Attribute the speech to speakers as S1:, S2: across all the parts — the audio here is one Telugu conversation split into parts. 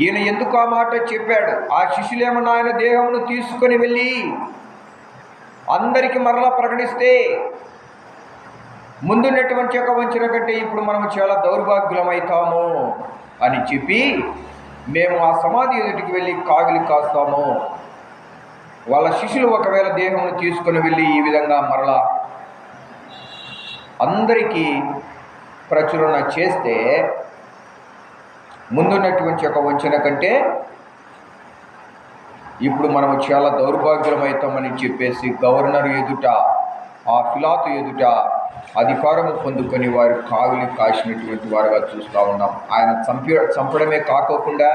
S1: ఈయన ఎందుకు ఆ మాట చెప్పాడు? ఆ శిష్యులేమన్నా ఆయన దేహమును తీసుకొని వెళ్ళి అందరికీ మరలా ప్రకటిస్తే ముందున్నటువంటి యొక్క వంచన కంటే ఇప్పుడు మనం చాలా దౌర్భాగ్యులమవుతాము అని చెప్పి మేము ఆ సమాధి ఎదుటికి వెళ్ళి కాగిలి కాస్తాము. వాళ్ళ శిష్యులు ఒకవేళ దేహమును తీసుకొని వెళ్ళి ఈ విధంగా మరలా అందరికీ ప్రచురణ చేస్తే ముందున్నటువంటి యొక్క వంచన కంటే ఇప్పుడు మనం చాలా దౌర్భాగ్యమవుతామని చెప్పేసి గవర్నర్ ఎదుట ఆ ఫిలాతు ఎదుట అధికారము పొందుకొని వారు కావిలి కాసినటువంటి వారుగా చూస్తూ ఉన్నాం. ఆయన చంపి చంపడమే కాకోకుండా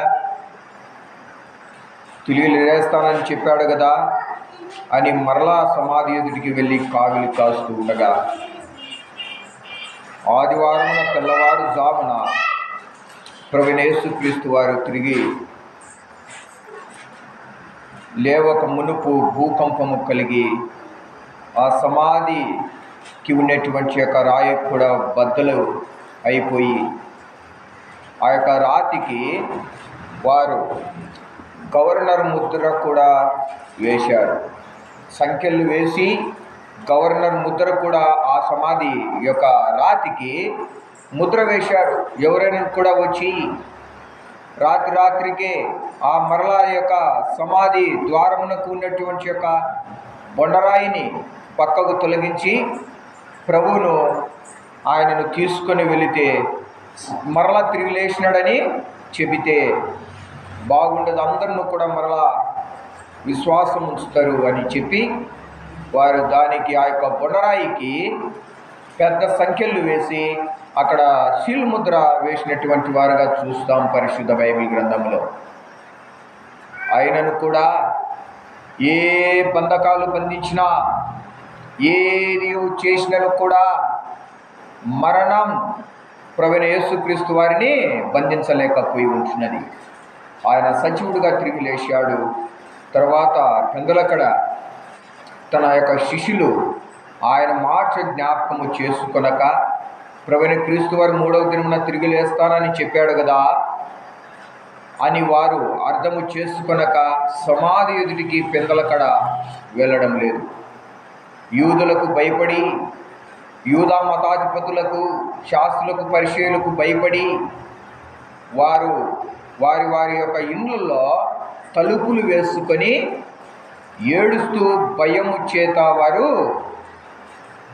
S1: తెలియలేస్తానని చెప్పాడు కదా అని మరలా సమాధి ఎదుటికి వెళ్ళి కావిలి కాస్తూ ఉండగా ఆదివారం తెల్లవారు జామున ప్రవీణేశు క్రీస్తు వారు తిరిగి లేవక మునుపు భూకంపము కలిగి ఆ సమాధికి ఉన్నటువంటి యొక్క రాయి కూడా బద్దలు అయిపోయి ఆ యొక్క రాతికి వారు గవర్నర్ ముద్ర కూడా వేశారు. సంఖ్యలు వేసి గవర్నర్ ముద్ర కూడా ఆ సమాధి యొక్క రాతికి ముద్ర వేశారు. ఎవరైనా కూడా వచ్చి రాత్రి రాత్రికే ఆ మరలా యొక్క సమాధి ద్వారమునకు ఉన్నటువంటి యొక్క బొండరాయిని పక్కకు తొలగించి ప్రభువును ఆయనను తీసుకొని వెళితే మరలా తిరిగి లేచినాడని చెబితే బాగుండదు. అందరిని కూడా మరలా విశ్వాసం ఉంచుతారు అని చెప్పి వారు దానికి ఆ యొక్క బొండరాయికి పెద్ద సంఖ్యలు వేసి అక్కడ సీల్ ముద్ర వేసినటువంటి వారుగా చూస్తాం పరిశుద్ధ బైబిల్ గ్రంథంలో. ఆయనను కూడా ఏ బంధకాలు బంధించినా ఏ నీవు చేసినను కూడా మరణం ప్రవీణ యేసుక్రీస్తు వారిని బంధించలేకపోయి ఉంటున్నది. ఆయన సచివుడిగా తిరిగి లేచాడు. తర్వాత పెందలకడ తన యొక్క శిష్యులు ఆయన మాట జ్ఞాపకము చేసుకొనక ప్రవీణ క్రీస్తు వారు మూడవ దినమున తిరిగి లేస్తానని చెప్పాడు కదా. అని వారు అర్థము చేసుకొనక సమాధి ఎదుటికి పెందలకడ వెళ్ళడం లేదు. యూదులకు భయపడి యూదా మతాధిపతులకు శాస్త్రులకు పరిచయులకు భయపడి వారు వారి వారి యొక్క ఇండ్లలో తలుపులు వేసుకొని ఏడుస్తూ భయము చేత వారు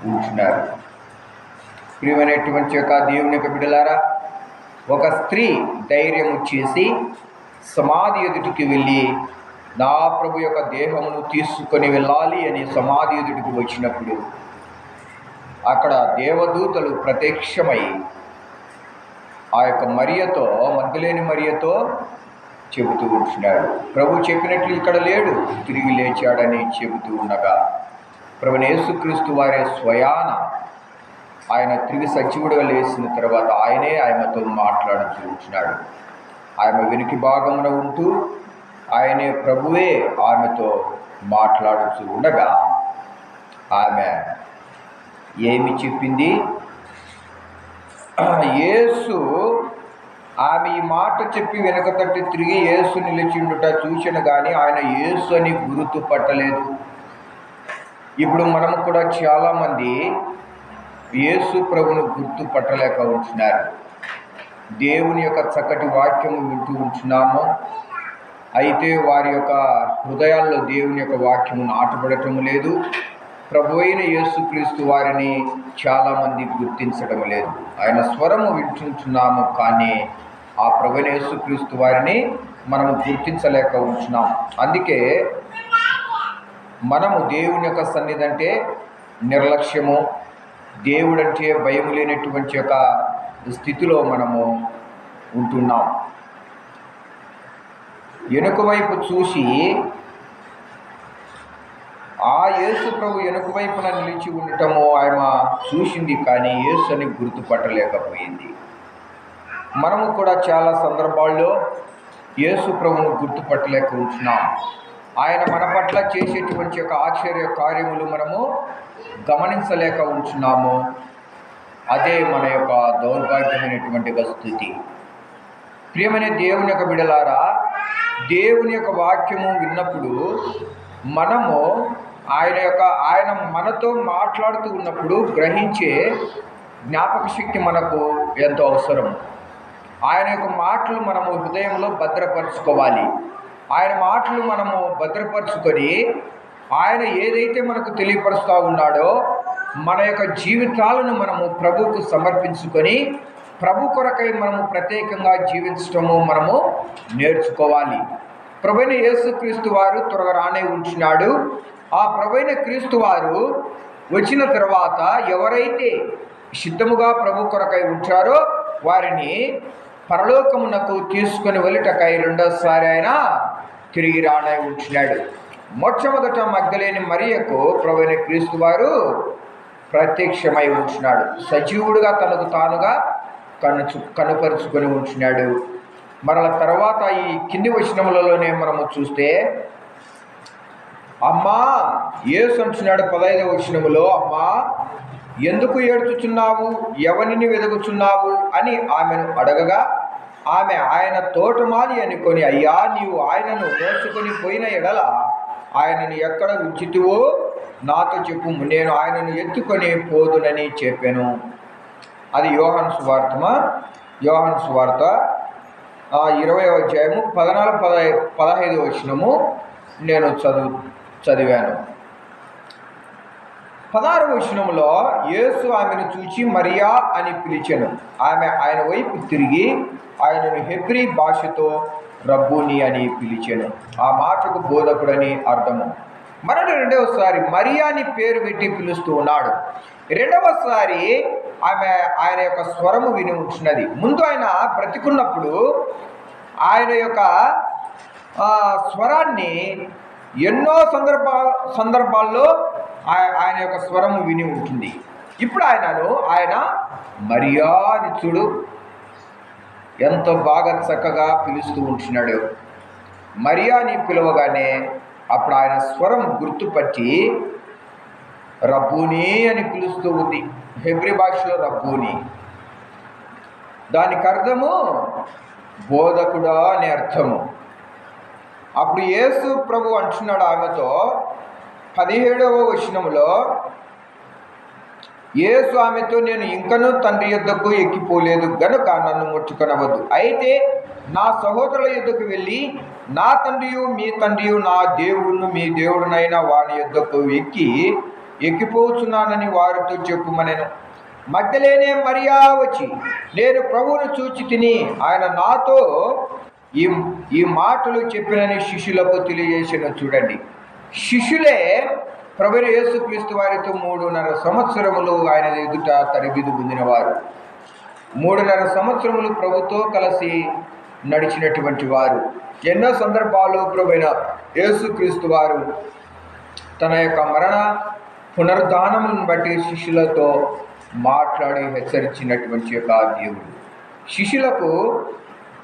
S1: ఉంటున్నారు ప్రియమైనటువంటి యొక్క దేవుని యొక్క బిడ్డలారా ఒక స్త్రీ ధైర్యం చేసి సమాధి ఎదుటికి వెళ్ళి నా ప్రభు యొక్క దేహమును తీసుకొని వెళ్ళాలి అని సమాధి ఎదుటికి వచ్చినప్పుడు అక్కడ దేవదూతలు ప్రత్యక్షమై ఆ యొక్క మరియతో మధ్యలేని మరియతో చెబుతూ ఉంటున్నాడు ప్రభు చెప్పినట్లు ఇక్కడ లేడు తిరిగి లేచాడని చెబుతూ ఉండగా ప్రభునేసుక్రీస్తు వారే స్వయాన ఆయన తిరిగి సజీవుడిగా లేచిన తర్వాత ఆయనే ఆయనతో మాట్లాడుతూ ఉంటున్నాడు. ఆమె వెనుకి భాగమున ఉంటూ ఆయనే ప్రభువే ఆమెతో మాట్లాడుతూ ఉండగా ఆమె ఏమి చెప్పింది? యేసు ఆమె ఈ మాట చెప్పి వెనకతట్టి తిరిగి యేసు నిలిచిండుట చూసిన కానీ ఆయన యేసు అని గుర్తుపట్టలేదు. ఇప్పుడు మనం కూడా చాలామంది యేసు ప్రభును గుర్తుపట్టలేక ఉంటున్నారు దేవుని యొక్క చక్కటి వాక్యము వింటూ ఉంటున్నాము అయితే వారి యొక్క హృదయాల్లో దేవుని యొక్క వాక్యము నాటబడటం లేదు. ప్రభు అయిన యేసుక్రీస్తు వారిని చాలామంది గుర్తించడం లేదు. ఆయన స్వరము వింటుంటున్నాము కానీ ఆ ప్రభుని యేసుక్రీస్తు వారిని మనము గుర్తించలేక ఉంటున్నాం అందుకే మనము దేవుని యొక్క సన్నిధి అంటే నిర్లక్ష్యము దేవుడంటే భయం లేనటువంటి యొక్క స్థితిలో మనము ఉంటున్నాం. వెనుక వైపు చూసి ఆ యేసు ప్రభు వెనుక వైపున నిలిచి ఉండటము ఆయన చూసింది కానీ యేసు అని గుర్తుపట్టలేకపోయింది. మనము కూడా చాలా సందర్భాల్లో యేసు ప్రభును గుర్తుపట్టలేక ఉంటున్నాం. ఆయన మన పట్ల చేసేటువంటి యొక్క ఆశ్చర్య కార్యములు మనము గమనించలేక ఉంటున్నాము. అదే మన యొక్క దౌర్భాగ్యమైనటువంటి స్థితి ప్రియమైన దేవుని యొక్క బిడలారా దేవుని యొక్క వాక్యము విన్నప్పుడు మనము ఆయన యొక్క ఆయన మనతో మాట్లాడుతూ ఉన్నప్పుడు గ్రహించే జ్ఞాపక శక్తి మనకు ఎంతో అవసరం. ఆయన యొక్క మాటలు మనము హృదయంలో భద్రపరచుకోవాలి. ఆయన మాటలు మనము భద్రపరుచుకొని ఆయన ఏదైతే మనకు తెలియపరుస్తూ ఉన్నాడో మన యొక్క జీవితాలను మనము ప్రభువుకు సమర్పించుకొని ప్రభు కొరకై మనము ప్రత్యేకంగా జీవించటము మనము నేర్చుకోవాలి. ప్రభైన యేసుక్రీస్తు వారు త్వరగా రానే ఉంచినాడు. ఆ ప్రభైన క్రీస్తు వారు వచ్చిన తర్వాత ఎవరైతే సిద్ధముగా ప్రభు కొరకై ఉంచారో వారిని పరలోకమునకు తీసుకొని వెళ్ళటకై రెండోసారి ఆయన తిరిగి రానై ఉంచినాడు. మొట్టమొదట మగ్ధలేని మరియకు ప్రవీణ క్రీస్తు వారు ప్రత్యక్షమై ఉంచినాడు. సజీవుడుగా తనకు తానుగా కనుచు కనుపరుచుకొని ఉంచినాడు. మరల తర్వాత ఈ కింది వచనములలోనే మనము చూస్తే అమ్మా ఏసు అంటున్నాడు పదహైదు వచనములో అమ్మా ఎందుకు ఏడ్చుచున్నావు? ఎవరిని వెదుగుచున్నావు అని ఆమెను అడగగా ఆమె ఆయన తోటమాలి అనుకొని అయ్యా నీవు ఆయనను మోసుకొని పోయిన ఎడల ఆయనను ఎక్కడ ఉంచితివో నాతో చెప్పు. నేను ఆయనను ఎత్తుకొని పోదునని చెప్పాను. అది యోహన్ సువార్తమా. యోహన్ సువార్త ఇరవై అధ్యాయము పదనాలుగు పదహై పదహైదు వచ్చినము నేను చదువు చదివాను. పదహారు విషయంలో యేసు ఆమెను చూచి మరియా అని పిలిచెను. ఆమె ఆయన వైపు తిరిగి ఆయనను హెబ్రి భాషతో రబ్బుని అని పిలిచెను. ఆ మాటకు బోధకుడని అర్థము. మరొక రెండవసారి మరియాని పేరు పెట్టి పిలుస్తూ ఉన్నాడు. రెండవసారి ఆమె ఆయన యొక్క స్వరము విని ఉంటున్నది ముందు ఆయన బ్రతికున్నప్పుడు ఆయన యొక్క స్వరాన్ని ఎన్నో సందర్భ సందర్భాల్లో ఆయన యొక్క స్వరము విని ఉంటుంది. ఇప్పుడు ఆయనను ఆయన మరియా చూడు. ఎంతో బాగా చక్కగా పిలుస్తూ ఉంటున్నాడు. మర్యాని పిలవగానే అప్పుడు ఆయన స్వరం గుర్తుపట్టి రబ్బూని అని పిలుస్తూ ఉంది. హెబ్రి భాషలో రబ్బూని. దానికి అర్థము బోధకుడా అనే అర్థము. అప్పుడు యేసు ప్రభు అంటున్నాడు ఆమెతో పదిహేడవ వచనంలో ఏ స్వామితో నేను ఇంకనూ తండ్రి యుద్ధకు ఎక్కిపోలేదు గనుక నన్ను ముట్టుకొనవద్దు. అయితే నా సహోదరుల యుద్ధకు వెళ్ళి నా తండ్రియు మీ తండ్రియు నా దేవుడును మీ దేవుడునైన వాని యుద్ధకు ఎక్కి ఎక్కిపోతున్నానని వారితో చెప్పుమనెను. మధ్యలేనే మరియా వచ్చి నేను ప్రభువును చూచి తిని ఆయన నాతో ఈ ఈ మాటలు చెప్పినని శిష్యులకు తెలియజేసిన. చూడండి. శిష్యులే ప్రభు యేసుక్రీస్తు వారితో మూడున్నర సంవత్సరములు ఆయన ఎదుట తరబిదు పొందినవారు. మూడున్నర సంవత్సరములు ప్రభుతో కలిసి నడిచినటువంటి వారు. ఎన్నో సందర్భాలు ప్రభుైన యేసుక్రీస్తు వారు తన యొక్క మరణ పునరుద్ధానములను బట్టి శిష్యులతో మాట్లాడి హెచ్చరించినటువంటి యొక్క దేవుడు. శిష్యులకు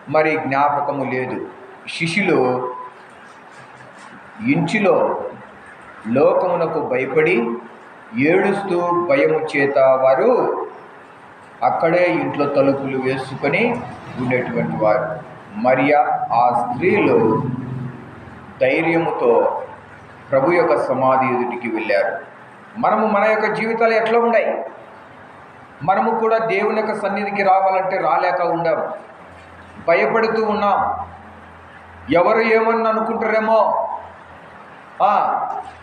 S1: మరి జ్ఞాపకము లేదు. శిష్యులు ఇంటిలో లోకమునకు భయపడి ఏడుస్తూ భయము చేత వారు అక్కడే ఇంట్లో తలుపులు వేసుకొని ఉండేటువంటి వారు. మరియా ఆ స్త్రీలు ధైర్యముతో ప్రభు యొక్క సమాధి ఎదుటికి వెళ్ళారు. మనము మన యొక్క జీవితాలు ఎట్లా ఉన్నాయి? మనము కూడా దేవుని యొక్క సన్నిధికి రావాలంటే రాలేక ఉండాం. భయపడుతూ ఉన్నాం. ఎవరు ఏమని అనుకుంటారేమో?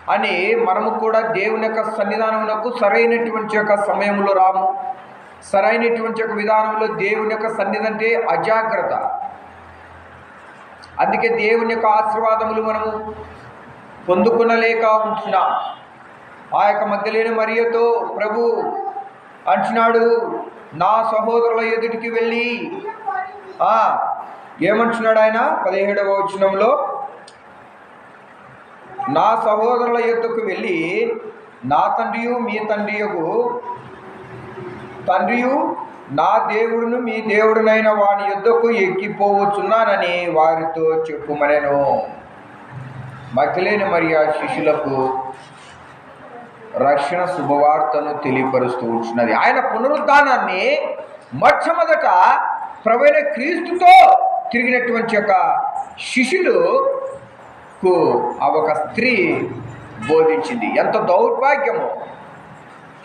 S1: అని మనము కూడా దేవుని యొక్క సన్నిధానమునకు సరైనటువంటి యొక్క సమయంలో రాము. సరైనటువంటి యొక్క విధానంలో దేవుని యొక్క సన్నిధి అంటే అజాగ్రత్త. అందుకే దేవుని యొక్క ఆశీర్వాదములు మనము పొందుకునలేక ఉంటున్నాం. ఆ యొక్క మధ్యలేని మరియతో ప్రభు అంటున్నాడు నా సహోదరుల ఎదుటికి వెళ్ళి ఏమంటున్నాడు ఆయన పదిహేడవ వచనంలో? నా సహోదరుల ఎద్దుకు వెళ్ళి నా తండ్రియు మీ తండ్రియకు తండ్రియు నా దేవుడును మీ దేవుడునైన వాని యుద్ధకు ఎక్కిపోవచ్చున్నానని వారితో చెప్పుమనెను. మకిలేని ఆ శిష్యులకు రక్షణ శుభవార్తను తెలియపరుస్తూ ఉంటున్నది ఆయన పునరుద్ధానాన్ని మొట్టమొదట ప్రవీణ క్రీస్తుతో తిరిగినటువంటి యొక్క కు ఆ ఒక స్త్రీ బోధించింది. ఎంత దౌర్భాగ్యము.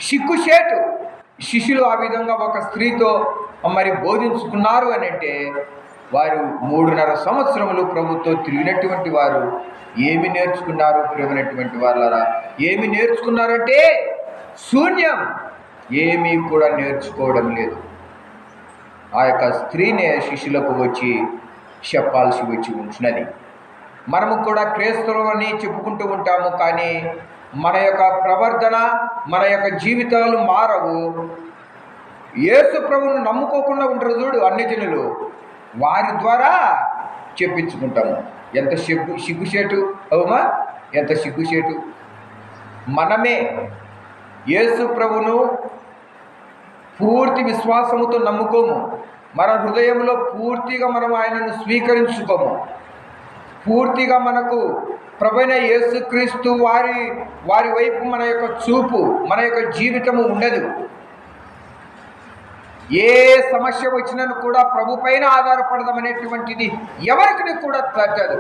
S1: సిగ్గుచేటు శిష్యులు ఆ విధంగా ఒక స్త్రీతో మరి బోధించుకున్నారు అని అంటే వారు మూడున్నర సంవత్సరములు ప్రభుత్వం తిరిగినటువంటి వారు ఏమి నేర్చుకున్నారు తిరిగినటువంటి వాళ్ళరా ఏమి నేర్చుకున్నారంటే శూన్యం. ఏమీ కూడా నేర్చుకోవడం లేదు. ఆ యొక్క స్త్రీనే శిష్యులకు వచ్చి చెప్పాల్సి వచ్చి ఉంచినది మనము కూడా క్రైస్తవులని చెప్పుకుంటూ ఉంటాము కానీ మన యొక్క ప్రవర్తన మన యొక్క జీవితాలు మారవు. యేసు ప్రభువును నమ్ముకోకుండా ఉంటారు చూడు అన్ని జనులు. వారి ద్వారా చెప్పించుకుంటాము. ఎంత సిగ్గు సిగ్గుచేటు అవుమా ఎంత సిగ్గుచేటు మనమే యేసు ప్రభును పూర్తి విశ్వాసముతో నమ్ముకోము. మన హృదయంలో పూర్తిగా మనం ఆయనను స్వీకరించుకోము. పూర్తిగా మనకు ప్రభైన యేసుక్రీస్తు వారి వారి వైపు మన యొక్క చూపు మన యొక్క జీవితము ఉండదు. ఏ సమస్య వచ్చినను కూడా ప్రభు పైన ఆధారపడదామనేటువంటిది ఎవరికి కూడా తగ్గదు.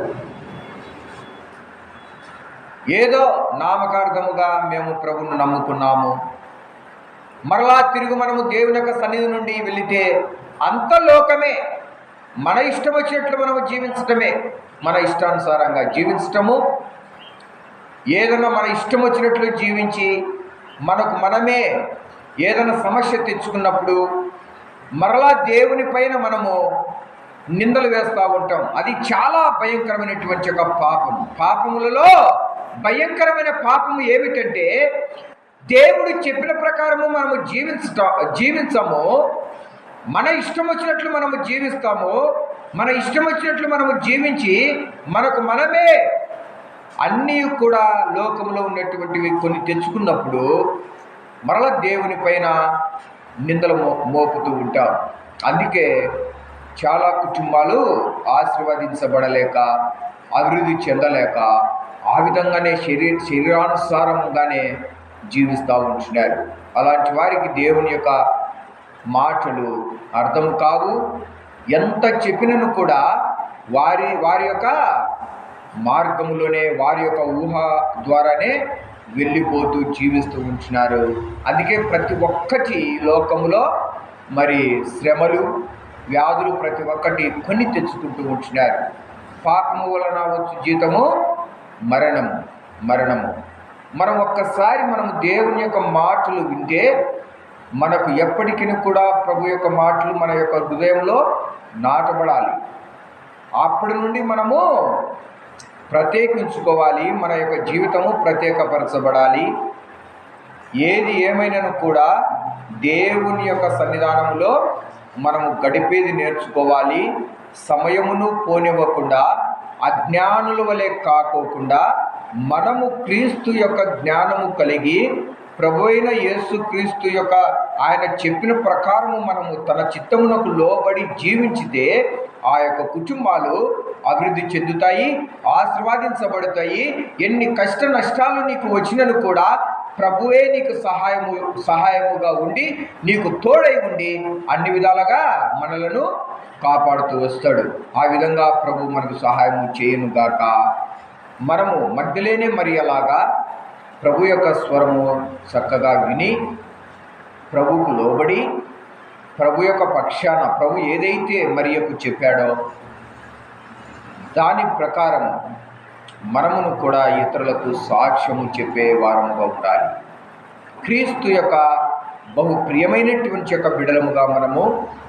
S1: ఏదో నామకార్థముగా మేము ప్రభును నమ్ముకున్నాము. మరలా తిరుగు మనము దేవుని యొక్క సన్నిధి నుండి వెళితే అంత లోకమే మన ఇష్టం వచ్చినట్లు మనము జీవించటమే మన ఇష్టానుసారంగా జీవించటము. ఏదైనా మన ఇష్టం వచ్చినట్లు జీవించి మనకు మనమే ఏదైనా సమస్య తెచ్చుకున్నప్పుడు మరలా దేవుని పైన మనము నిందలు వేస్తూ ఉంటాం. అది చాలా భయంకరమైనటువంటి ఒక పాపం. పాపములలో భయంకరమైన పాపము ఏమిటంటే దేవుడు చెప్పిన ప్రకారము మనము జీవించట జీవించము. మన ఇష్టం వచ్చినట్లు మనము జీవిస్తాము మన ఇష్టం వచ్చినట్లు మనము జీవించి మనకు మనమే అన్నీ కూడా లోకంలో ఉన్నటువంటివి కొన్ని తెచ్చుకున్నప్పుడు మరల దేవుని పైన నిందలు మో మోపుతూ ఉంటాం. అందుకే చాలా కుటుంబాలు ఆశీర్వదించబడలేక అభివృద్ధి చెందలేక ఆ విధంగానే శరీర శరీరానుసారంగానే జీవిస్తూ ఉంటున్నారు. అలాంటి వారికి దేవుని యొక్క మాటలు అర్థం కావు. ఎంత చెప్పినను కూడా వారి వారి యొక్క మార్గంలోనే వారి యొక్క ఊహ ద్వారానే వెళ్ళిపోతూ జీవిస్తూ ఉంటున్నారు. అందుకే ప్రతి ఒక్కటి లోకములో మరి శ్రమలు వ్యాధులు ప్రతి ఒక్కటి కొన్ని తెచ్చుకుంటూ ఉంటున్నారు. పాపము వలన వచ్చు జీతము మరణము మరణము. మనం ఒక్కసారి మనం దేవుని యొక్క మాటలు వింటే మనకు ఎప్పటికీ కూడా ప్రభు యొక్క మాటలు మన యొక్క హృదయంలో నాటబడాలి. అప్పటి నుండి మనము ప్రత్యేకించుకోవాలి మన యొక్క జీవితము ప్రత్యేకపరచబడాలి. ఏది ఏమైనా కూడా దేవుని యొక్క సన్నిధానంలో మనము గడిపేది నేర్చుకోవాలి. సమయమును పోనివ్వకుండా అజ్ఞానుల వలె కాకోకుండా మనము క్రీస్తు యొక్క జ్ఞానము కలిగి ప్రభు అయిన యేసు క్రీస్తు యొక్క ఆయన చెప్పిన ప్రకారము మనము తన చిత్తమునకు లోబడి జీవించితే ఆ యొక్క కుటుంబాలు అభివృద్ధి చెందుతాయి ఆశీర్వాదించబడతాయి. ఎన్ని కష్ట నష్టాలు నీకు వచ్చినను కూడా ప్రభువే నీకు సహాయము సహాయముగా ఉండి నీకు తోడై ఉండి అన్ని విధాలుగా మనలను కాపాడుతూ వస్తాడు. ఆ విధంగా ప్రభు మనకు సహాయము చేయనుగాక. మనము మధ్యలోనే మరి అలాగా ప్రభు యొక్క స్వరము చక్కగా విని ప్రభుకు లోబడి ప్రభు యొక్క పక్షాన ప్రభు ఏదైతే మరియకు చెప్పాడో దాని ప్రకారం మనమును కూడా ఇతరులకు సాక్ష్యము చెప్పే వారముగా ఉండాలి. క్రీస్తు యొక్క బహు ప్రియమైనటువంటి యొక్క బిడలముగా మనము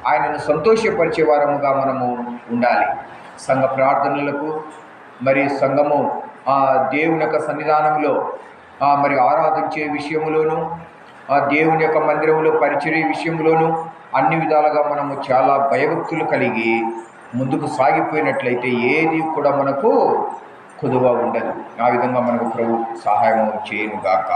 S1: ఆయనను సంతోషపరిచే వారముగా మనము ఉండాలి. సంఘ ప్రార్థనలకు మరి సంఘము ఆ దేవుని యొక్క సన్నిధానంలో మరి ఆరాధించే విషయంలోనూ ఆ దేవుని యొక్క మందిరంలో పరిచర్య విషయంలోనూ అన్ని విధాలుగా మనము చాలా భయభక్తులు కలిగి ముందుకు సాగిపోయినట్లయితే ఏది కూడా మనకు కొదువ ఉండదు. ఆ విధంగా మనకు ప్రభు సహాయం చేయనుగాక.